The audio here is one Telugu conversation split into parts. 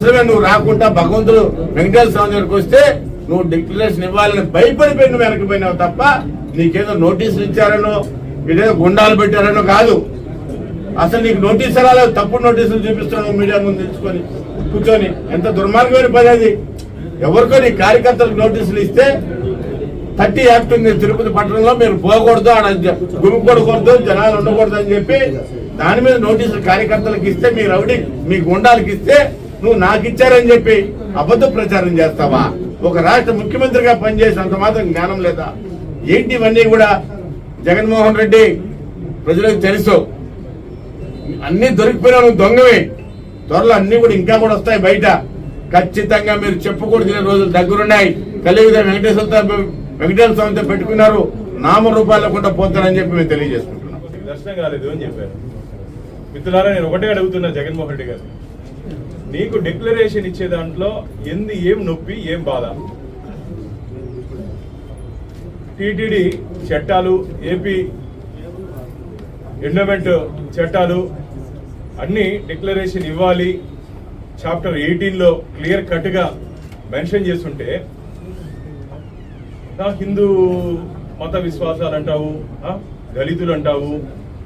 నువ్వు రాకుండా భగవంతుడు వెంకటేశ్వర స్వామి దగ్గరికి వస్తే నువ్వు డిక్లరేషన్ ఇవ్వాలని భయపడిపోయి నువ్వు వెనకపోయినావు తప్ప నీకేదో నోటీసులు ఇచ్చారనో ఇదేదో గుండాలు పెట్టారనో కాదు. అసలు నీకు నోటీసు రాలేదు తప్పుడు నోటీసులు చూపిస్తున్నావు మీడియా ముందు తెచ్చుకొని కూర్చొని. ఎంత దుర్మార్గమైన పని అది. ఎవరికో నీ కార్యకర్తలకు నోటీసులు ఇస్తే థర్టీ యాక్ట్ ఉంది తిరుపతి పట్టణంలో మీరు పోకూడదు ఆడ గుమికూడకూడదు జనాలు ఉండకూడదు అని చెప్పి దాని మీద నోటీసులు కార్యకర్తలకు ఇస్తే మీ రౌడీ మీ గుండాలకు ఇస్తే నువ్వు నాకు ఇచ్చారని చెప్పి అబద్ధ ప్రచారం చేస్తావా? ఒక రాష్ట్ర ముఖ్యమంత్రిగా పనిచేసినంత మాత్రం జ్ఞానం లేదా? ఏంటి ఇవన్నీ కూడా? జగన్మోహన్ రెడ్డి ప్రజలకు తెలుసు. అన్ని దొరికిపోయినా నువ్వు దొంగవే. త్వరలో అన్ని కూడా ఇంకా కూడా వస్తాయి బయట. ఖచ్చితంగా మీరు చెప్పుకూడదు రోజులు దగ్గరున్నాయి. కలియుగ వెంకటేశ్వర వెంకటేశ్వర స్వామితో పెట్టుకున్నారు. నామ రూపాయలు కూడా పోతారని చెప్పి మేము తెలియజేసుకుంటున్నాం. దర్శనం కాలేదు అని చెప్పారు. మిత్రులారా నేను ఒకటే అడుగుతున్నా జగన్మోహన్ రెడ్డి గారు. నీకు డిక్లరేషన్ ఇచ్చే దాంట్లో ఎందు ఏం నొప్పి ఏం బాధ? టీటీడీ చట్టాలు ఏపీ ఎండోమెంట్ చట్టాలు అన్నీ డిక్లరేషన్ ఇవ్వాలి. చాప్టర్ ఎయిటీన్లో క్లియర్ కట్గా మెన్షన్ చేస్తుంటే నా హిందూ మత విశ్వాసాలు అంటావు దళితులు అంటావు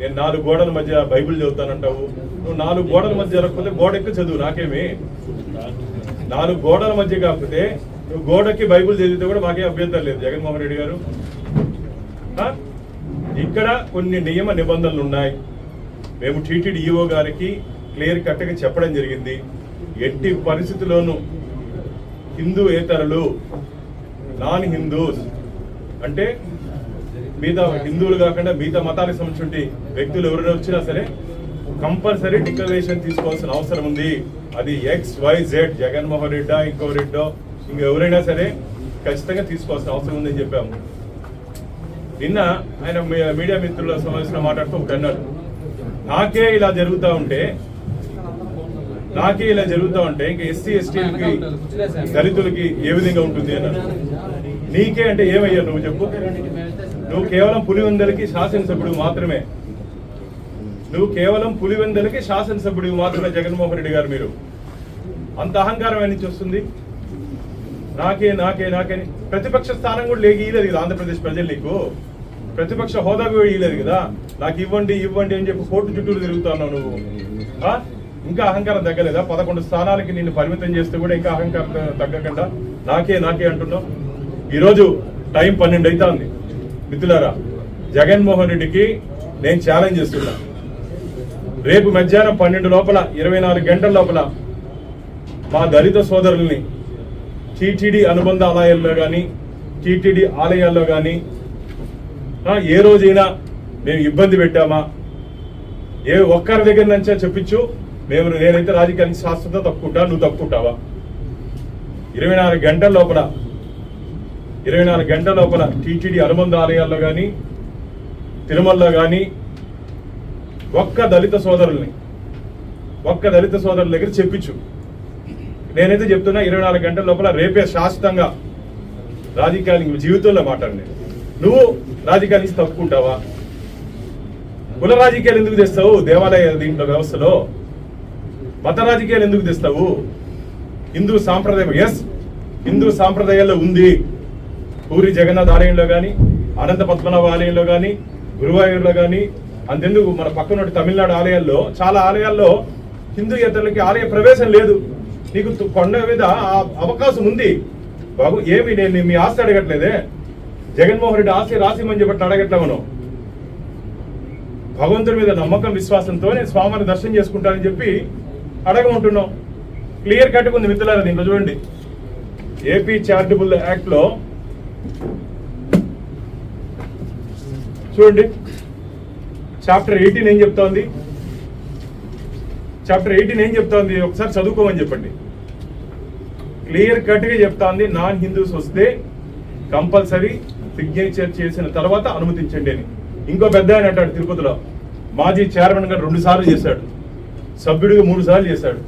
నేను నాలుగు గోడల మధ్య బైబిల్ చదువుతానంటావు? నువ్వు నాలుగు గోడల మధ్య జరగకపోతే గోడ ఎక్కువ చదువు? నాకేమి? నాలుగు గోడల మధ్య కాకపోతే నువ్వు గోడకి బైబిల్ చదివితే కూడా మాకే అభ్యంతరం లేదు. జగన్మోహన్ రెడ్డి గారు. ఇక్కడ కొన్ని నియమ నిబంధనలు ఉన్నాయి. మేము టీటీడీ ఈఓ గారికి క్లియర్ కట్గా చెప్పడం జరిగింది. ఎట్టి పరిస్థితుల్లోనూ హిందూయేతరులు నాన్ హిందూస్ అంటే మిగతా హిందువులు కాకుండా మిగతా మతానికి సంబంధించి వ్యక్తులు ఎవరైనా వచ్చినా సరే కంపల్సరీ డిక్లరేషన్ తీసుకోవాల్సిన అవసరం ఉంది. అది ఎక్స్ వై జెడ్ జగన్మోహన్ రెడ్డా ఇంకో రెడ్డో ఇంకెవరైనా సరే ఖచ్చితంగా తీసుకోవాల్సిన అవసరం ఉందని చెప్పాము. నిన్న ఆయన మీడియా మిత్రుల సమావేశంలో మాట్లాడుతూ ఒకటి అన్నారు. నాకే ఇలా జరుగుతూ ఉంటే నాకే ఇలా జరుగుతూ ఉంటే ఇంకా ఎస్సీ ఎస్టీలకి దళితులకి ఏ విధంగా ఉంటుంది అన్నారు. నీకే అంటే ఏమయ్యా నువ్వు చెప్పు. నువ్వు కేవలం పులివెందలకి శాసనసభ్యుడు మాత్రమే. నువ్వు కేవలం పులివెందలకి శాసనసభ్యుడు మాత్రమే జగన్మోహన్ రెడ్డి గారు మీరు. అంత అహంకారం నుంచి వస్తుంది? నాకే నాకే నాకే. ప్రతిపక్ష స్థానం కూడా లేక ఇయ్యలేదు కదా ఆంధ్రప్రదేశ్ ప్రజలు నీకు. ప్రతిపక్ష హోదా కూడా ఇయ్యలేదు కదా. నాకు ఇవ్వండి ఇవ్వండి అని చెప్పి కోర్టు చుట్టూరు తిరుగుతున్నావు నువ్వు. ఇంకా అహంకారం తగ్గలేదా? పదకొండు స్థానాలకి నిన్ను పరిమితం చేస్తే కూడా ఇంకా అహంకారం తగ్గకుండా నాకే నాకే అంటున్నావు. ఈరోజు టైం పన్నెండు అవుతా ఉంది మిత్రులారా జగన్మోహన్ రెడ్డికి నేను ఛాలెంజ్ చేస్తున్నా. రేపు మధ్యాహ్నం పన్నెండు లోపల ఇరవై నాలుగు గంటల లోపల మా దళిత సోదరుల్ని టీటీడీ అనుబంధ ఆలయాల్లో కానీ టీటీడీ ఆలయాల్లో కానీ ఏ రోజైనా మేము ఇబ్బంది పెట్టామా? ఏ ఒక్కరి దగ్గర నుంచే చెప్పించు మేము నేనైతే రాజకీయానికి శాశ్వత తప్పుకుంటా నువ్వు తప్పుకుంటావా? ఇరవై నాలుగు గంటల లోపల ఇరవై నాలుగు గంటల లోపల టీటీడీ అనుబంధ ఆలయాల్లో కానీ తిరుమలలో కానీ ఒక్క దళిత సోదరుల్ని ఒక్క దళిత సోదరుల దగ్గర చెప్పించు. నేనైతే చెప్తున్నా ఇరవై నాలుగు గంటల లోపల రేపే శాశ్వతంగా రాజకీయాలు జీవితంలో మాట్లాడి నువ్వు రాజకీయాల నుంచి తప్పుకుంటావా? కుల రాజకీయాలు ఎందుకు తెస్తావు దేవాలయ దీంట్లో వ్యవస్థలో మత రాజకీయాలు ఎందుకు తెస్తావు హిందూ సాంప్రదాయం ఎస్ హిందూ సాంప్రదాయాల్లో ఉంది. పూరి జగన్నాథ్ ఆలయంలో కానీ అనంత పద్మనాభ ఆలయంలో కానీ గురువాయూర్లో కానీ అంతెందుకు మన పక్కన తమిళనాడు ఆలయాల్లో చాలా ఆలయాల్లో హిందూయేతరులకి ఆలయ ప్రవేశం లేదు. నీకు తు- కొండ మీద అవకాశం ఉంది. బాబు ఏమి నేను మీ ఆస్తి అడగట్లేదే? జగన్మోహన్ రెడ్డి ఆస్తి రాసిమని చెప్పి అడగట్లే మనం భగవంతుడి మీద నమ్మకం విశ్వాసంతో నేను స్వామిని దర్శనం చేసుకుంటానని చెప్పి అడగమంటున్నాం క్లియర్ కట్ ఉంది మిత్రులారా దీంట్లో చూడండి. ఏపీ చారిటబుల్ యాక్ట్లో చూడండి. చాప్టర్ ఎయిటీన్ ఏం చెప్తోంది? చాప్టర్ ఎయిటీన్ ఏం చెప్తోంది? ఒకసారి చదువుకోమని చెప్పండి. క్లియర్ కట్గా చెప్తోంది నాన్ హిందూస్ వస్తే కంపల్సరీ సిగ్నేచర్ చేసిన తర్వాత అనుమతించండి అని. ఇంకో పెద్ద ఆయన అంటాడు తిరుపతిలో. మాజీ చైర్మన్ గారు రెండు సార్లు చేశాడు. సభ్యుడిగా మూడు సార్లు చేశాడు.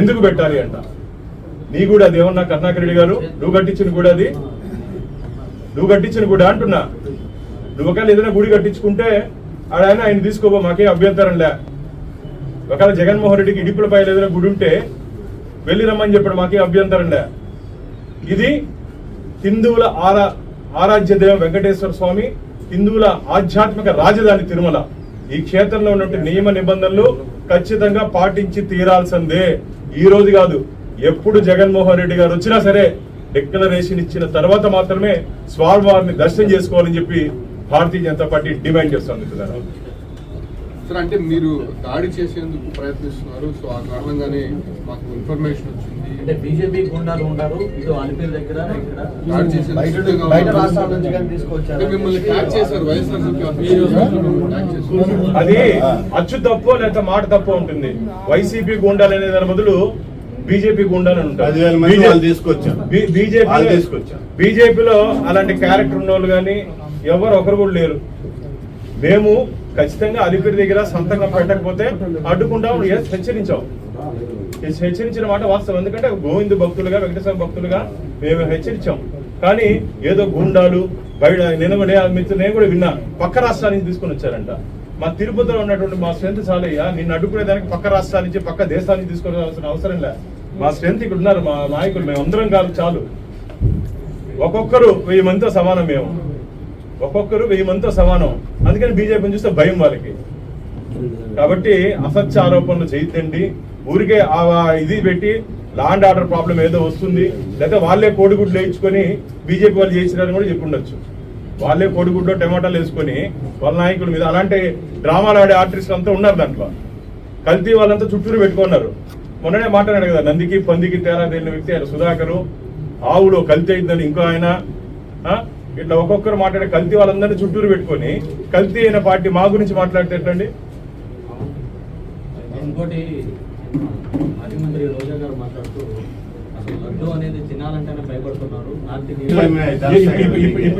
ఎందుకు పెట్టాలి అంట? నీ కూడా అది ఏమన్నా కరుణాకర్ రెడ్డి గారు? నువ్వు కట్టించిన కూడా అది? నువ్వు కట్టించిన గుడి అంటున్నా. నువ్వు ఒకవేళ ఏదైనా గుడి కట్టించుకుంటే ఆడాయన ఆయన తీసుకోబో మాకే అభ్యంతరం లే. ఒకవేళ జగన్మోహన్ రెడ్డికి ఇడుపుల పైన ఏదైనా గుడి ఉంటే వెళ్ళి రమ్మని చెప్పాడు మాకే అభ్యంతరం లే. ఇది హిందువుల ఆరా ఆరాధ్య దైవం వెంకటేశ్వర స్వామి హిందువుల ఆధ్యాత్మిక రాజధాని తిరుమల. ఈ క్షేత్రంలో ఉన్నటువంటి నియమ నిబంధనలు ఖచ్చితంగా పాటించి తీరాల్సిందే. ఈ రోజు కాదు ఎప్పుడు జగన్మోహన్ రెడ్డి గారు వచ్చినా సరే డిక్లరేషన్ ఇచ్చిన తర్వాత మాత్రమే స్వామివారిని దర్శనం చేసుకోవాలని చెప్పి భారతీయ జనతా పార్టీ డిమాండ్ చేస్తుంది. సార్ అంటే మీరు దాడి చేసేందుకు ప్రయత్నిస్తున్నారు సో ఆ కారణంగానే మాకు ఇన్ఫర్మేషన్ వచ్చింది. అంటే బీజేపీ గుండాలు ఉన్నారు ఇటు అలిపిరి దగ్గర ఇక్కడ. దాడి చేసేందుకు బయట సిద్ధంగా బయట ఉన్నారు. రాష్ట్రాల నుంచి కానీ తీసుకొచ్చారు. అంటే మిమ్మల్ని ట్యాగ్ చేశారు చేశారు. అది అచ్చు తప్పో లేదా మాట తప్పో ఉంటుంది. వైసీపీ గుండాలు అనే దాని బదులు బీజేపీ గుండాలు ఉంటారు. తీసుకొచ్చాం. బీజేపీలో అలాంటి క్యారెక్టర్ ఉన్న వాళ్ళు కానీ ఎవరు ఒకరు కూడా లేరు. మేము ఖచ్చితంగా అలిపిరి దగ్గర సంతకం పెట్టకపోతే అడ్డుకుంటాం హెచ్చరించాం. హెచ్చరించిన మాట వాస్తవం. ఎందుకంటే గోవింద భక్తులుగా వెంకటేశ్వర భక్తులుగా మేము హెచ్చరించాం. కానీ ఏదో గుండాలు బయట నేను నేను కూడా విన్నా. పక్క రాష్ట్రాల నుంచి తీసుకొని వచ్చారంట. మా తిరుపతిలో ఉన్నటువంటి మా స్ట్రెంత్ చాలయ్యా నిన్ను అడ్డుకునేదానికి పక్క రాష్ట్రాల నుంచి పక్క దేశాల నుంచి తీసుకోవాల్సిన అవసరం లే. మా స్ట్రెంత్ ఇక్కడ ఉన్నారు మా నాయకులు మేము అందరం కాదు చాలు. ఒక్కొక్కరు వెయ్యి మందితో సమానం మేము. ఒక్కొక్కరు వెయ్యి మందితో సమానం. అందుకని బీజేపీని చూస్తే భయం వాళ్ళకి. కాబట్టి అసత్య ఆరోపణలు చేయొద్దండి. ఊరికే ఆ ఇది పెట్టి లాండ్ ఆర్డర్ ప్రాబ్లం ఏదో వస్తుంది. లేదా వాళ్ళే కోడిగుడ్లు వేయించుకొని బీజేపీ వాళ్ళు చేసినారని కూడా చెప్పుండొచ్చు. వాళ్ళే కోడిగుడ్లో టమాటాలు వేసుకొని వాళ్ళ నాయకుల మీద అలాంటి డ్రామాలు ఆడే ఆర్టిస్టులు అంతా ఉన్నారు దాంట్లో. కల్తీ వాళ్ళంతా చుట్టూరు పెట్టుకున్నారు. మొన్ననే మాట్లాడాడు కదా నందికి పందికి తేడా తెలియని వ్యక్తి ఆయన సుధాకరు. ఆవులో కల్తీ అయిందని ఇంకో ఆయన? ఇట్లా ఒక్కొక్కరు మాట్లాడే కల్తీ వాళ్ళందరినీ చుట్టూరు పెట్టుకొని కల్తీ అయిన పార్టీ మా గురించి మాట్లాడితే ఎట్లండి? ఇంకోటి మాజీ మంత్రి రోజా గారు మాట్లాడుతూ అసలు లడ్డు అనేది తినాలంటేనే భయపడుతున్నారు.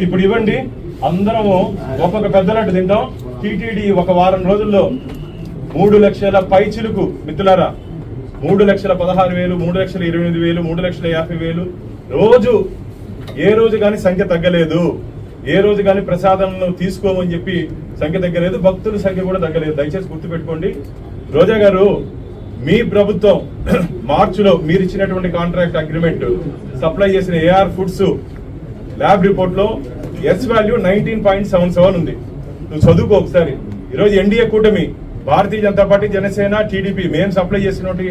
ఇప్పుడు ఇవ్వండి. అందరము ఒక్కొక్క పెద్ద లడ్డు తింటాం. టీటీడీ ఒక వారం రోజుల్లో మూడు లక్షల పై చిలుకు మిత్రులారా మూడు లక్షల పదహారు వేలు మూడు లక్షల ఇరవై ఎనిమిది వేలు మూడు లక్షల యాభై వేలు. రోజు ఏ రోజు కానీ సంఖ్య తగ్గలేదు. ఏ రోజు కానీ ప్రసాదంను తీసుకోమని చెప్పి సంఖ్య తగ్గలేదు. భక్తుల సంఖ్య కూడా తగ్గలేదు. దయచేసి గుర్తుపెట్టుకోండి. రోజా గారు మీ ప్రభుత్వం మార్చిలో మీరు ఇచ్చినటువంటి కాంట్రాక్ట్ అగ్రిమెంట్ సప్లై చేసిన ఏఆర్ ఫుడ్స్ ల్యాబ్ రిపోర్ట్లో S value nineteen point seven seven ఉంది. నువ్వు చదువుకో ఒకసారి. ఈరోజు ఎన్డీఏ కూటమి భారతీయ జనతా పార్టీ జనసేన టీడీపీ మేము సప్లై చేసినటువంటి